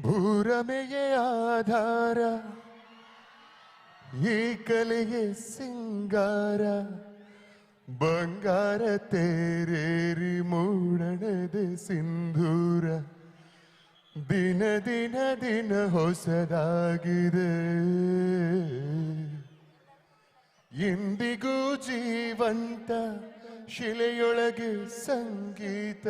ಭೂರಮೆಗೆ ಆಧಾರ ಈ ಕಲೆಗೆ ಸಿಂಗಾರ, ಬಂಗಾರ ತೇರೇರಿ ಮೂಡಣದೆ ಸಿಂಧೂರ. ದಿನ ದಿನ ದಿನ ಹೊಸದಾಗಿದೆ. ಇಂದಿಗೂ ಜೀವಂತ ಶಿಲೆಯೊಳಗೆ ಸಂಗೀತ.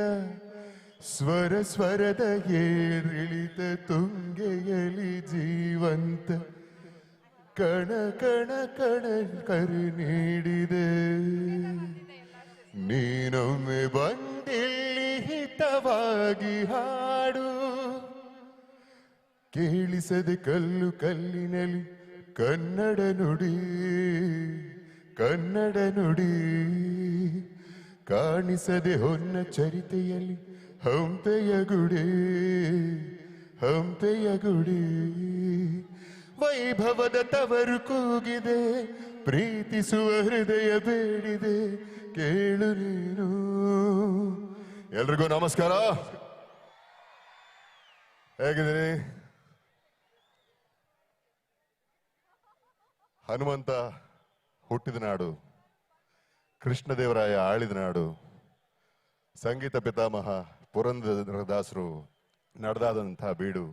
ಸ್ವರ ಸ್ವರದ ಏರಿಳಿತ ತುಂಗೆಯಲಿ ಜೀವಂತ ಕಣ ಕಣ ಕಣ ಕರೆ ನೀಡಿದೆ. ನೀನೊಮ್ಮೆ ಬಂದಿಲ್ಲಿ ಹಿತವಾಗಿ ಹಾಡು. ಕೇಳಿಸದೆ ಕಲ್ಲು ಕಲ್ಲಿನಲ್ಲಿ ಕನ್ನಡ ನುಡಿ ಕನ್ನಡ ನುಡಿ. ಕಾಣಿಸದೆ ಹೊನ್ನ ಚರಿತೆಯಲ್ಲಿ ಹಂಪೆಯ ಗುಡಿ ಹಂಪೆಯ ಗುಡಿ. ವೈಭವದ ತವರು ಕೂಗಿದೆ, ಪ್ರೀತಿಸುವ ಹೃದಯ ಬೇಡಿದೆ, ಕೇಳು ನೀನು. ಎಲ್ರಿಗೂ ನಮಸ್ಕಾರ. ಹೇಗಿದ್ದೀರಿ? ಹನುಮಂತ ಹುಟ್ಟಿದ ನಾಡು, ಕೃಷ್ಣದೇವರಾಯ ಆಳಿದ ನಾಡು, ಸಂಗೀತ ಪಿತಾಮಹ ಪುರಂದರದಾಸರು ನಡೆದಾದಂಥ ಬೀಡು.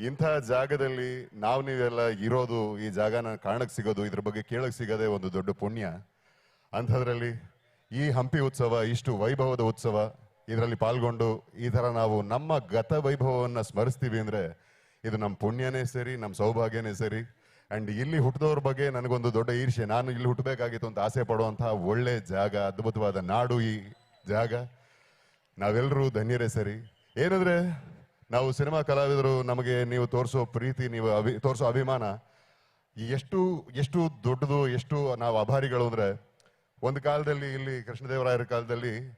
ಇಂಥ ಜಾಗದಲ್ಲಿ ನಾವು ನೀವೆಲ್ಲ ಇರೋದು, ಈ ಜಾಗನ ಕಾಣಕ್ಕೆ ಸಿಗೋದು, ಇದ್ರ ಬಗ್ಗೆ ಕೇಳಕ್ಕೆ ಸಿಗೋದೇ ಒಂದು ದೊಡ್ಡ ಪುಣ್ಯ. ಅಂಥದ್ರಲ್ಲಿ ಈ ಹಂಪಿ ಉತ್ಸವ, ಇಷ್ಟು ವೈಭವದ ಉತ್ಸವ, ಇದರಲ್ಲಿ ಪಾಲ್ಗೊಂಡು ಈ ಥರ ನಾವು ನಮ್ಮ ಗತ ವೈಭವವನ್ನು ಸ್ಮರಿಸ್ತೀವಿ ಅಂದರೆ ಇದು ನಮ್ಮ ಪುಣ್ಯನೇ ಸರಿ, ನಮ್ಮ ಸೌಭಾಗ್ಯನೇ ಸರಿ. ಆ್ಯಂಡ್ ಇಲ್ಲಿ ಹುಟ್ಟಿದವ್ರ ಬಗ್ಗೆ ನನಗೊಂದು ದೊಡ್ಡ ಈರ್ಷೆ ನಾನು ಇಲ್ಲಿ ಹುಟ್ಟಬೇಕಾಗಿತ್ತು ಅಂತ ಆಸೆ ಪಡುವಂತಹ ಒಳ್ಳೆ ಜಾಗ, ಅದ್ಭುತವಾದ ನಾಡು ಈ ಜಾಗ. ನಾವೆಲ್ಲರೂ ಧನ್ಯರೇ ಸರಿ. ಏನಂದ್ರೆ, ನಾವು ಸಿನಿಮಾ ಕಲಾವಿದರು, ನಮಗೆ ನೀವು ತೋರಿಸೋ ಪ್ರೀತಿ, ನೀವು ಅಭಿ, ತೋರಿಸೋ ಅಭಿಮಾನ, ಎಷ್ಟು ಎಷ್ಟು ದೊಡ್ಡದು, ಎಷ್ಟು ನಾವು ಅಭಾರಿಗಳು ಅಂದ್ರೆ, ಒಂದು ಕಾಲದಲ್ಲಿ ಇಲ್ಲಿ ಕೃಷ್ಣದೇವರಾಯರ ಕಾಲದಲ್ಲಿ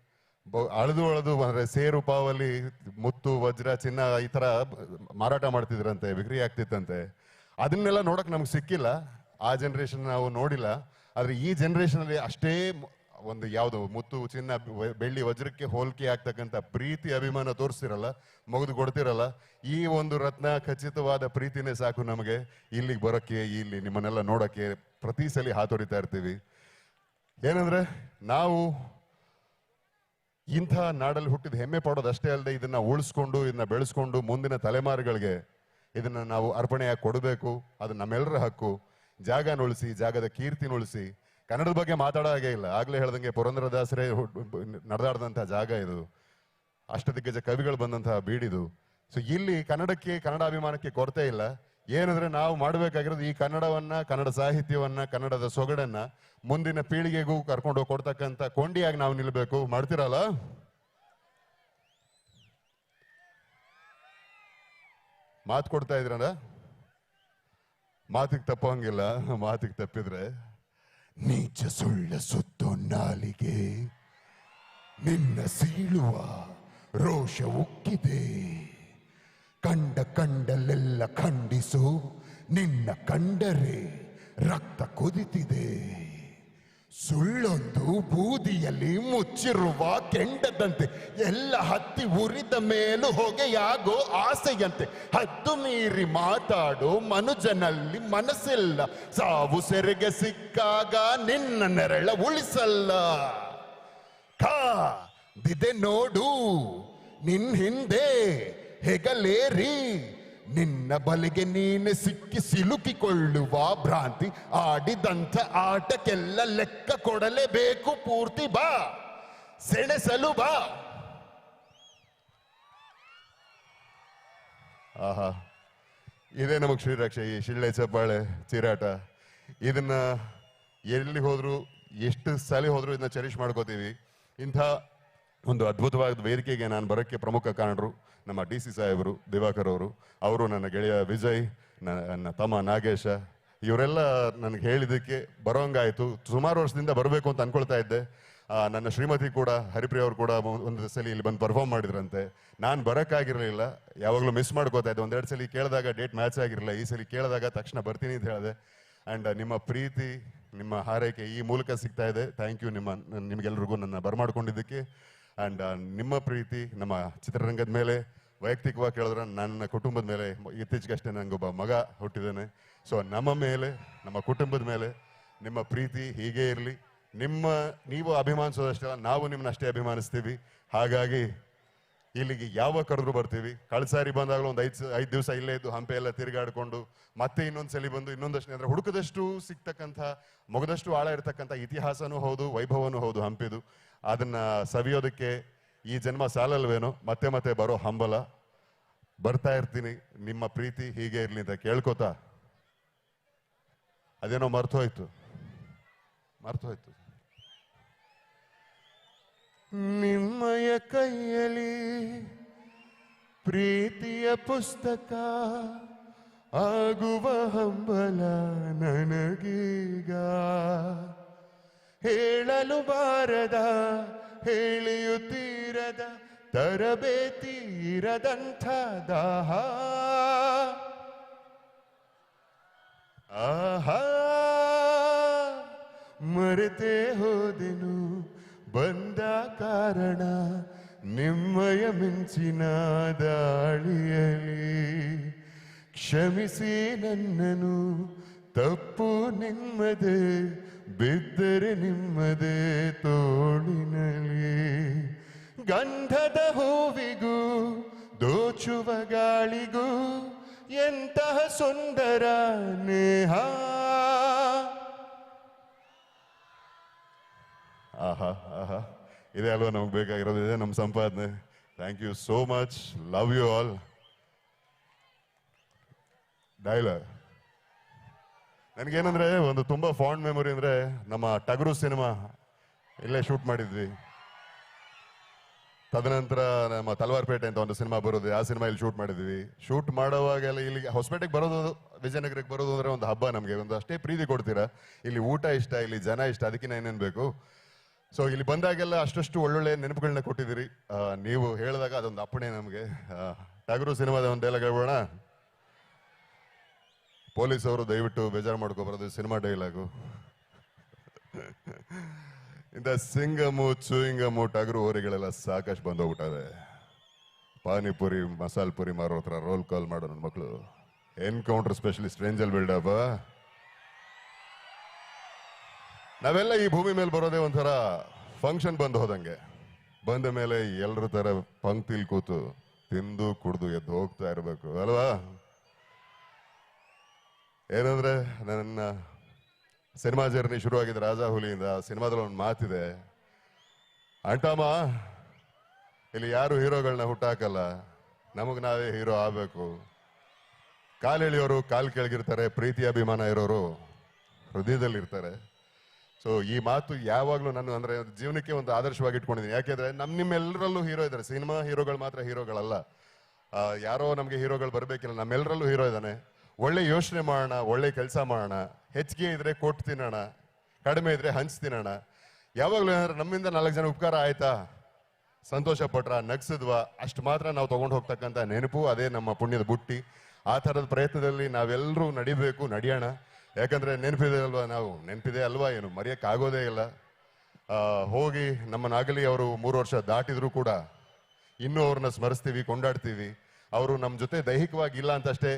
ಅಳದು ಅಳದು ಅಂದ್ರೆ ಸೇರು ಪಾವಲ್ಲಿ ಮುತ್ತು, ವಜ್ರ, ಚಿನ್ನ ಈ ತರ ಮಾರಾಟ ಮಾಡ್ತಿದ್ರಂತೆ ವಿಕ್ರಿ ಆಗ್ತಿತ್ತಂತೆ. ಅದನ್ನೆಲ್ಲ ನೋಡೋಕೆ ನಮ್ಗೆ ಸಿಕ್ಕಿಲ್ಲ. ಆ ಜನರೇಷನ್ ನಾವು ನೋಡಿಲ್ಲ. ಆದರೆ ಈ ಜನರೇಷನ್ ಅಲ್ಲಿ ಅಷ್ಟೇ ಒಂದು ಯಾವುದು ಮುತ್ತು ಚಿನ್ನ ಬೆಳ್ಳಿ ವಜ್ರಕ್ಕೆ ಹೋಲಿಕೆ ಆಗ್ತಕ್ಕಂಥ ಪ್ರೀತಿ ಅಭಿಮಾನ ತೋರಿಸ್ತಿರಲ್ಲ, ಮುಗಿದು ಕೊಡ್ತಿರಲ್ಲ, ಈ ಒಂದು ರತ್ನ ಖಚಿತವಾದ ಪ್ರೀತಿನೇ ಸಾಕು ನಮಗೆ. ಇಲ್ಲಿಗೆ ಬರೋಕ್ಕೆ, ಇಲ್ಲಿ ನಿಮ್ಮನ್ನೆಲ್ಲ ನೋಡೋಕ್ಕೆ ಪ್ರತಿ ಸಲ ಹಾತೊಡಿತಾ ಇರ್ತೀವಿ. ಏನಂದ್ರೆ, ನಾವು ಇಂಥ ನಾಡಲ್ಲಿ ಹುಟ್ಟಿದ ಹೆಮ್ಮೆ ಪಡೋದು ಅಷ್ಟೇ ಅಲ್ಲದೆ ಇದನ್ನ ಉಳಿಸ್ಕೊಂಡು, ಇದನ್ನ ಬೆಳೆಸ್ಕೊಂಡು ಮುಂದಿನ ತಲೆಮಾರುಗಳಿಗೆ ಇದನ್ನ ನಾವು ಅರ್ಪಣೆಯಾಗಿ ಕೊಡಬೇಕು, ಅದು ನಮ್ಮೆಲ್ಲರ ಹಕ್ಕು. ಜಾಗನ ಉಳಿಸಿ, ಜಾಗದ ಕೀರ್ತಿನ ಉಳಿಸಿ ಕನ್ನಡದ ಬಗ್ಗೆ ಮಾತಾಡೋ ಹಾಗೆ ಇಲ್ಲ. ಆಗ್ಲೇ ಹೇಳ್ದಂಗೆ ಪುರಂದರದಾಸರೇ ನಡೆದಾಡ್ದಂಥ ಜಾಗ ಇದು. ಅಷ್ಟದಿಗ್ಗಜ ಕವಿಗಳು ಬಂದಂತಹ ಬೀಡಿದು. ಸೊ ಇಲ್ಲಿ ಕನ್ನಡಕ್ಕೆ, ಕನ್ನಡ ಅಭಿಮಾನಕ್ಕೆ ಕೊರತೆ ಇಲ್ಲ. ಏನಂದ್ರೆ ನಾವು ಮಾಡಬೇಕಾಗಿರೋದು ಈ ಕನ್ನಡವನ್ನ, ಕನ್ನಡ ಸಾಹಿತ್ಯವನ್ನ, ಕನ್ನಡದ ಸೊಗಡನ್ನ ಮುಂದಿನ ಪೀಳಿಗೆಗೂ ಕರ್ಕೊಂಡು ಕೊಡ್ತಕ್ಕಂಥ ಕೊಂಡಿಯಾಗಿ ನಾವು ನಿಲ್ಬೇಕು. ಮಾಡ್ತಿರಲ್ಲ? ಮಾತು ಕೊಡ್ತಾ ಇದ್ರಲ್ಲ? ಮಾತಿಗೆ ತಪ್ಪಂಗಿಲ್ಲ ಮಾತಿಗೆ ತಪ್ಪಿದ್ರೆ. ನೀಚ ಸುಳ್ಳ ಸುತ್ತು ನಾಲಿಗೆ. ನಿನ್ನ ಸೀಳುವ ರೋಷ ಉಕ್ಕಿದೆ. ಕಂಡ ಕಂಡಲ್ಲೆಲ್ಲ ಖಂಡಿಸು, ನಿನ್ನ ಕಂಡರೆ ರಕ್ತ ಕುದಿತಿದೆ. ಸುಳ್ಳೊಂದು ಬೂದಿಯಲ್ಲಿ ಮುಚ್ಚಿರುವ ಕೆಂಡದಂತೆ ಎಲ್ಲ ಹತ್ತಿ ಉರಿದ ಮೇಲೂ ಹೊಗೆಯಾಗೋ ಆಸೆಯಂತೆ. ಹತ್ತು ಮೀರಿ ಮಾತಾಡೋ ಮನುಜನಲ್ಲಿ ಮನಸ್ಸಿಲ್ಲ. ಸಾವು ಸೆರೆಗೆ ಸಿಕ್ಕಾಗ ನಿನ್ನ ನೆರಳ ಉಳಿಸಲ್ಲ. ಖಾ ದಿದೆ ನೋಡು. ನಿನ್ ಹಿಂದೆ ಹೆಗಲೇರಿ. ನಿನ್ನ ಬಲೆಗೆ ನೀನೆ ಸಿಕ್ಕಿ ಸಿಲುಕಿಕೊಳ್ಳುವ ಭ್ರಾಂತಿ ಆಡಿದಂಥ ಆಟಕ್ಕೆಲ್ಲ ಲೆಕ್ಕ ಕೊಡಲೇಬೇಕು. ಪೂರ್ತಿ ಬಾ, ಸೆಣಸಲು ಬಾ. ಆಹಾ, ಇದೇ ನಮಗೆ ಶ್ರೀರಕ್ಷ, ಈ ಶಿಳ್ಳೆ ಚಪ್ಪಾಳೆ ಚಿರಾಟ. ಇದನ್ನ ಎಲ್ಲಿ ಹೋದ್ರು, ಎಷ್ಟು ಸಲ ಹೋದ್ರು ಇದನ್ನ ಚರಿಷ್ ಮಾಡ್ಕೋತೀವಿ. ಇಂಥ ಒಂದು ಅದ್ಭುತವಾದ ವೇದಿಕೆಗೆ ನಾನು ಬರೋಕ್ಕೆ ಪ್ರಮುಖ ಕಾರಣರು ನಮ್ಮ ಡಿ ಸಿ ಸಾಹೇಬರು, ದಿವಾಕರ್ ಅವರು ಅವರು ನನ್ನ ಗೆಳೆಯ ವಿಜಯ್ ನನ್ನ ತಮ್ಮ ನಾಗೇಶ, ಇವರೆಲ್ಲ ನನಗೆ ಹೇಳಿದ್ದಕ್ಕೆ ಬರೋಂಗಾಯಿತು. ಸುಮಾರು ವರ್ಷದಿಂದ ಬರಬೇಕು ಅಂತ ಅನ್ಕೊಳ್ತಾ ಇದ್ದೆ. ನನ್ನ ಶ್ರೀಮತಿ ಕೂಡ, ಹರಿಪ್ರಿಯ ಅವರು ಕೂಡ ಒಂದು ಸಲ ಇಲ್ಲಿ ಬಂದು ಪರ್ಫಾರ್ಮ್ ಮಾಡಿದ್ರಂತೆ. ನಾನು ಬರೋಕ್ಕಾಗಿರಲಿಲ್ಲ. ಯಾವಾಗಲೂ ಮಿಸ್ ಮಾಡ್ಕೋತಾ ಇದ್ದೆ. ಒಂದೆರಡು ಸಲ ಕೇಳಿದಾಗ ಡೇಟ್ ಮ್ಯಾಚ್ ಆಗಿರಲಿಲ್ಲ. ಈ ಸಲ ಕೇಳಿದಾಗ ತಕ್ಷಣ ಬರ್ತೀನಿ ಅಂತ ಹೇಳಿದೆ. ಆ್ಯಂಡ್ ನಿಮ್ಮ ಪ್ರೀತಿ, ನಿಮ್ಮ ಹಾರೈಕೆ ಈ ಮೂಲಕ ಸಿಗ್ತಾ ಇದೆ. ಥ್ಯಾಂಕ್ ಯು ನಿಮ್ಮ, ನಿಮಗೆಲ್ರಿಗೂ ನನ್ನ ಬರಮಾಡ್ಕೊಂಡಿದ್ದಕ್ಕೆ. ಆ್ಯಂಡ್ ನಿಮ್ಮ ಪ್ರೀತಿ, ನಮ್ಮ ಚಿತ್ರರಂಗದ ಮೇಲೆ, ವೈಯಕ್ತಿಕವಾಗಿ ಕೇಳಿದ್ರೆ ನನ್ನ ಕುಟುಂಬದ ಮೇಲೆ, ಇತ್ತೀಚೆಗಷ್ಟೇ ನನಗೊಬ್ಬ ಮಗ ಹುಟ್ಟಿದ್ದಾನೆ. ಸೊ ನಮ್ಮ ಮೇಲೆ, ನಮ್ಮ ಕುಟುಂಬದ ಮೇಲೆ, ನಿಮ್ಮ ಪ್ರೀತಿ ಹೀಗೆ ಇರಲಿ. ನಿಮ್ಮ, ನೀವು ಅಭಿಮಾನಿಸೋದಷ್ಟೇ ನಾವು ನಿಮ್ಮನ್ನ ಅಷ್ಟೇ ಅಭಿಮಾನಿಸ್ತೀವಿ. ಹಾಗಾಗಿ ಇಲ್ಲಿಗೆ ಯಾವಾಗ ಕರೆದ್ರು ಬರ್ತೀವಿ? ಕಳ್ಸಾರಿ ಸಾರಿ ಬಂದಾಗಲೂ ಒಂದು ಐದು ಐದು ದಿವಸ ಇಲ್ಲೇ ಇದ್ದು ಹಂಪೆ ಎಲ್ಲ ತಿರುಗಾಡಿಕೊಂಡು ಮತ್ತೆ ಇನ್ನೊಂದು ಸಲ ಬಂದು ಇನ್ನೊಂದಷ್ಟು ಅಂದರೆ ಹುಡುಕದಷ್ಟು ಸಿಗ್ತಕ್ಕಂಥ, ಮೊಗದಷ್ಟು ಆಳ ಇರತಕ್ಕಂಥ ಇತಿಹಾಸನೂ ಹೌದು, ವೈಭವನೂ ಹೌದು ಹಂಪಿದು. ಅದನ್ನ ಸವಿಯೋದಕ್ಕೆ ಈ ಜನ್ಮ ಸಾಲಲ್ವೇನೋ, ಮತ್ತೆ ಮತ್ತೆ ಬರೋ ಹಂಬಲ. ಬರ್ತಾ ಇರ್ತೀನಿ, ನಿಮ್ಮ ಪ್ರೀತಿ ಹೀಗೆ ಇರಲಿ ಅಂತ ಕೇಳ್ಕೊತಾ. ಅದೇನೋ ಮರ್ತೋಯ್ತು. ಮರ್ತೋಯ್ತು. ನಿಮ್ಮಯ ಕೈಯಲ್ಲಿ ಪ್ರೀತಿಯ ಪುಸ್ತಕ ಆಗುವ ಹಂಬಲ ನನಗೀಗ. ಹೇಳಲು ಬಾರದ, ಹೇಳಿಯುತ್ತೀರದ, ತರಬೇತಿ ಇರದಂಥ ದಾಹ. ಆಹಾ, ಮರೆತೇ ಹೋದೆನು. ಬಂದ ಕಾರಣ ನಿಮ್ಮಯ ಮಿಂಚಿನ ದಾಳಿಯಲಿ ಕ್ಷಮಿಸಿ ನನ್ನನು ತಪ್ಪು ನಿಮ್ಮದೆ, ಬಿದ್ದರೆ ನಿಮ್ಮದೆ ತೋಳಿನಲಿ ಗಂಧದ ಹೂವಿಗೂ, ದೋಚುವ ಗಾಳಿಗೂ ಎಂತಹ ಸುಂದರ ನೇಹ. ಆಹಾ ಆಹಾ ಇದೆ ಅಲ್ವಾ ನಮ್ಗೆ ಬೇಕಾಗಿರೋದು? ಇದೆ ನಮ್ಮ ಸಂಪಾದನೆ. Thank you so much love you all dialogue ನನಗೇನಂದ್ರೆ ಒಂದು ತುಂಬ ಫಾಂಡ್ ಮೆಮೊರಿ ಅಂದರೆ ನಮ್ಮ ಟಗರು ಸಿನಿಮಾ ಇಲ್ಲೇ ಶೂಟ್ ಮಾಡಿದ್ವಿ. ತದನಂತರ ನಮ್ಮ ತಲವಾರ್ಪೇಟೆ ಅಂತ ಒಂದು ಸಿನಿಮಾ ಬರೋದು, ಆ ಸಿನಿಮಾ ಇಲ್ಲಿ ಶೂಟ್ ಮಾಡಿದ್ವಿ. ಶೂಟ್ ಮಾಡೋವಾಗೆಲ್ಲ ಇಲ್ಲಿಗೆ, ಹೊಸಪೇಟೆಗೆ ಬರೋದು, ವಿಜಯನಗರಕ್ಕೆ ಬರೋದು ಅಂದರೆ ಒಂದು ಹಬ್ಬ ನಮಗೆ. ಒಂದು ಅಷ್ಟೇ ಪ್ರೀತಿ ಕೊಡ್ತೀರಾ? ಇಲ್ಲಿ ಊಟ ಇಷ್ಟ, ಇಲ್ಲಿ ಜನ ಇಷ್ಟ ಅದಕ್ಕಿಂತ ಏನೇನು ಬೇಕು? ಸೊ ಇಲ್ಲಿ ಬಂದಾಗೆಲ್ಲ ಅಷ್ಟಷ್ಟು ಒಳ್ಳೊಳ್ಳೆ ನೆನಪುಗಳನ್ನ ಕೊಟ್ಟಿದ್ದೀರಿ. ನೀವು ಹೇಳಿದಾಗ ಅದೊಂದು ಅಪ್ಪಣೆ ನಮಗೆ. ಟಗರು ಸಿನಿಮಾದ ಒಂದು ಡೈಲಾಗ್ ಹೇಳ್ಬೋಣ ಪೊಲೀಸ್ ಅವರು ದಯವಿಟ್ಟು ಬೇಜಾರು ಮಾಡ್ಕೋಬಾರದು ಸಿನಿಮಾ ಡೈಲಾಗು ಇಂದ ಸಿಂಗಮು, ಚೂಯಿಂಗಮು, ಟಗರು, ಹೋರಿಗಳೆಲ್ಲ ಸಾಕಷ್ಟು ಬಂದೋಗ್ಬಿಟ್ಟವೆ. ಪಾನಿಪುರಿ ಮಸಾಲ್ ಪುರಿ ಮಾರೋ ಹತ್ರ ರೋಲ್ ಕಾಲ್ ಮಾಡೋ ನನ್ನ ಮಕ್ಕಳು ಎನ್ಕೌಂಟರ್ ಸ್ಪೆಷಲಿಸ್ಟ್ ರೇಂಜಲ್ ಬಿಲ್ಡಪ್ ನಾವೆಲ್ಲ ಈ ಭೂಮಿ ಮೇಲೆ ಬರೋದೇ ಒಂಥರ ಫಂಕ್ಷನ್ ಬಂದು ಹೋದಂಗೆ. ಬಂದ ಮೇಲೆ ಎಲ್ಲರ ತರ ಪಂಕ್ತಿಲ್ ಕೂತು ತಿಂದು, ಕುಡ್ದು, ಎದ್ದು ಹೋಗ್ತಾ ಇರಬೇಕು, ಅಲ್ವಾ? ಏನಂದ್ರೆ ನನ್ನ ಸಿನಿಮಾ ಜರ್ನಿ ಶುರುವಾಗಿದ್ದ ರಾಜಾ ಹುಲಿಯಿಂದ ಸಿನಿಮಾದಲ್ಲಿ ಒಂದು ಮಾತಿದೆ. ಅಂಟಮ್ಮ, ಇಲ್ಲಿ ಯಾರು ಹೀರೋಗಳನ್ನ ಹುಟ್ಟಾಕಲ್ಲ, ನಮಗೆ ನಾವೇ ಹೀರೋ ಆಗಬೇಕು. ಕಾಲ್ ಎಳೆಯೋರು ಕಾಲ್ ಕೆಳಗಿರ್ತಾರೆ, ಪ್ರೀತಿ, ಅಭಿಮಾನ ಇರೋರು ಹೃದಯದಲ್ಲಿರ್ತಾರೆ. ಸೊ ಈ ಮಾತು ಯಾವಾಗಲೂ ನಾನು ಅಂದ್ರೆ ಜೀವನಕ್ಕೆ ಒಂದು ಆದರ್ಶವಾಗಿ ಇಟ್ಕೊಂಡಿದ್ದೀನಿ. ಯಾಕೆಂದ್ರೆ ನಮ್ ನಿಮ್ಮೆಲ್ಲರಲ್ಲೂ ಹೀರೋ ಇದ್ದಾರೆ. ಸಿನಿಮಾ ಹೀರೋಗಳು ಮಾತ್ರ ಹೀರೋಗಳಲ್ಲ. ಯಾರೋ ನಮಗೆ ಹೀರೋಗಳು ಬರಬೇಕಿಲ್ಲ. ನಮ್ಮೆಲ್ಲರಲ್ಲೂ ಹೀರೋ ಇದ್ದಾನೆ ಒಳ್ಳೆ ಯೋಚನೆ ಮಾಡೋಣ, ಒಳ್ಳೆ ಕೆಲಸ ಮಾಡೋಣ. ಹೆಚ್ಚಿಗೆ ಇದ್ರೆ ಕೊಟ್ಟು ತಿನ್ನೋಣ. ಕಡಿಮೆ ಇದ್ರೆ ಹಂಚ್ ತಿನ್ನೋಣ. ಯಾವಾಗಲೂ ಏನಾದ್ರೆ ನಮ್ಮಿಂದ ನಾಲ್ಕು ಜನ ಉಪಕಾರ ಆಯ್ತಾ? ಸಂತೋಷ ಪಟ್ರ, ನಗ್ಸಿದ್ವಾ? ಅಷ್ಟು ಮಾತ್ರ ನಾವು ತಗೊಂಡು ಹೋಗ್ತಕ್ಕಂಥ ನೆನಪು. ಅದೇ ನಮ್ಮ ಪುಣ್ಯದ ಬುಟ್ಟಿ. ಆ ಥರದ ಪ್ರಯತ್ನದಲ್ಲಿ ನಾವೆಲ್ಲರೂ ನಡಿಬೇಕು, ನಡೆಯೋಣ. ಯಾಕಂದ್ರೆ ನೆನಪಿದೆ ಅಲ್ವಾ ನಾವು? ನೆನಪಿದೆ ಅಲ್ವಾ ಏನು? ಮರೆಯೋಕ್ಕಾಗೋದೇ ಇಲ್ಲ. ಹೋಗಿ ನಮ್ಮ ನಾಗಲಿ ಅವರು ಮೂರು ವರ್ಷ ದಾಟಿದ್ರು ಕೂಡ ಇನ್ನೂ ಅವ್ರನ್ನ ಸ್ಮರಿಸ್ತೀವಿ, ಕೊಂಡಾಡ್ತೀವಿ. ಅವರು ನಮ್ಮ ಜೊತೆ ದೈಹಿಕವಾಗಿ ಇಲ್ಲ ಅಂತ ಅಷ್ಟೇ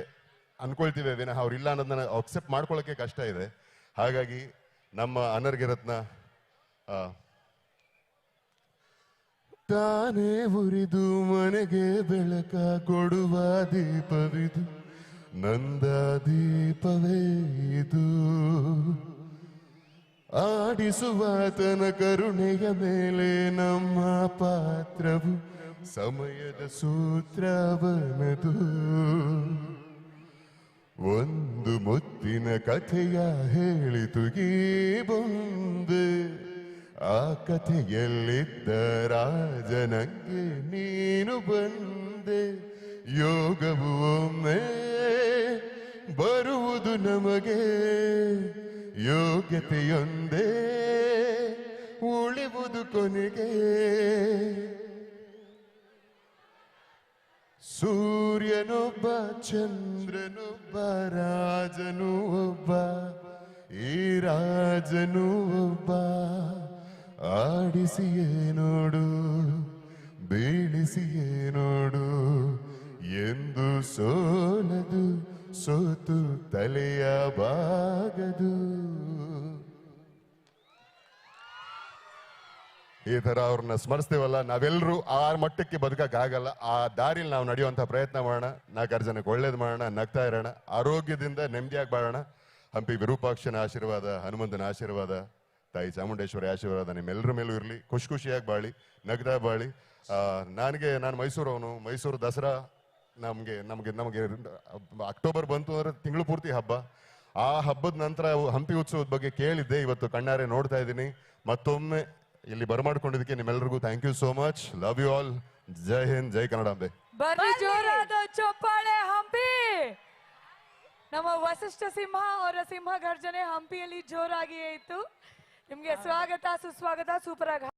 ಅನ್ಕೊಳ್ತೀವಿ ವಿನಃ. ಅವ್ರು ಇಲ್ಲ ಅನ್ನೋದನ್ನ ಅಕ್ಸೆಪ್ಟ್ ಮಾಡ್ಕೊಳ್ಳೋಕೆ ಕಷ್ಟ ಇದೆ. ಹಾಗಾಗಿ ನಮ್ಮ ಅನರ್ಗಿರತ್ನ ರತ್ನ ತಾನೇ ಉರಿದು ಮನೆಗೆ ಬೆಳಕ ಕೊಡುವ ದೀಪವಿದು. ನಂದ ದೀಪವೇ ಇದು ಆಡಿಸುವಾತನ ಕರುಣೆಯ ಮೇಲೆ ನಮ್ಮ ಪಾತ್ರವು ಸಮಯದ ಸೂತ್ರವನದು. ಒಂದು ಮುತ್ತಿನ ಕಥೆಯ ಹೇಳಿತು ಈ ಬಂದೆ. ಆ ಕಥೆಯಲ್ಲಿದ್ದ ರಾಜನಂಗೆ ನೀನು ಬಂದೆ. ಯೋಗವು ಒಮ್ಮೆ ಬರುವುದು ನಮಗೆ ಯೋಗ್ಯತೆಯೊಂದೇ, ಉಳಿವುದು ಕೊನೆಗೆ ಸೂರ್ಯನೊಬ್ಬ, ಚಂದ್ರನೊಬ್ಬ, ರಾಜನು ಒಬ್ಬ, ಈ ರಾಜನು ಒಬ್ಬ, ಆಡಿಸಿಯೇ ನೋಡು, ಬೀಳಿಸಿಯೇ ನೋಡು. ಎಂದು ಸೋಲದು, ಸೋತು ತಲೆಯ ಬಾಗದು ಈ ತರ ಅವ್ರನ್ನ ಸ್ಮರಿಸ್ತೇವಲ್ಲ ನಾವೆಲ್ಲರೂ ಆ ಮಟ್ಟಕ್ಕೆ ಬದುಕಕ್ಕಾಗಲ್ಲ, ಆ ದಾರಿಲಿ ನಾವು ನಡೆಯುವಂತ ಪ್ರಯತ್ನ ಮಾಡೋಣ. ನಾಲ್ಕಾರು ಜನಕ್ಕೆ ಒಳ್ಳೇದು ಮಾಡೋಣ, ನಗ್ತಾ ಇರೋಣ, ಆರೋಗ್ಯದಿಂದ ನೆಮ್ಮದಿಯಾಗಿ ಬಾಳೋಣ ಹಂಪಿ ವಿರೂಪಾಕ್ಷನ ಆಶೀರ್ವಾದ, ಹನುಮಂತನ ಆಶೀರ್ವಾದ, ತಾಯಿ ಚಾಮುಂಡೇಶ್ವರಿ ಆಶೀರ್ವಾದ ನಿಮ್ಮೆಲ್ಲರ ಮೇಲೂ ಇರಲಿ. ಖುಷಿ ಖುಷಿಯಾಗಿ ಬಾಳಿ ನಗ್ದಾ ಬಾಳಿ. ನನಗೆ, ನಾನು ಮೈಸೂರವನು, ಮೈಸೂರು ದಸರಾ ನಮಗೆ ನಮಗೆ ನಮಗೆ ಅಕ್ಟೋಬರ್ ಬಂತು ಅಂದ್ರೆ ತಿಂಗಳು ಪೂರ್ತಿ ಹಬ್ಬ. ಆ ಹಬ್ಬದ ನಂತರ ಹಂಪಿ ಉತ್ಸವದ ಬಗ್ಗೆ ಕೇಳಿದ್ದೆ ಇವತ್ತು ಕಣ್ಣಾರೆ ನೋಡ್ತಾ ಇದ್ದೀನಿ. ಮತ್ತೊಮ್ಮೆ ಇಲ್ಲಿ ಬರಮಾಡ್ಕೊಂಡಿದ್ದಕ್ಕೆ ನಿಮ್ಮೆಲ್ಲರಿಗೂ thank you so much love you all Jai Hind Jai ಕನ್ನಡಾಂಬೆ ಬರ್ರಿ ಜೋರಾದ ಚಪ್ಪಾಳೆ ಹಂಪಿ. ನಮ್ಮ ವಸಿಷ್ಠ ಸಿಂಹ ಅವರ ಸಿಂಹ ಗರ್ಜನೆ ಹಂಪಿಯಲ್ಲಿ ಜೋರಾಗಿಯೇ ಇತ್ತು. ನಿಮ್ಗೆ ಸ್ವಾಗತ ಸುಸ್ವಾಗತ ಸೂಪರ್ ಆಗಿ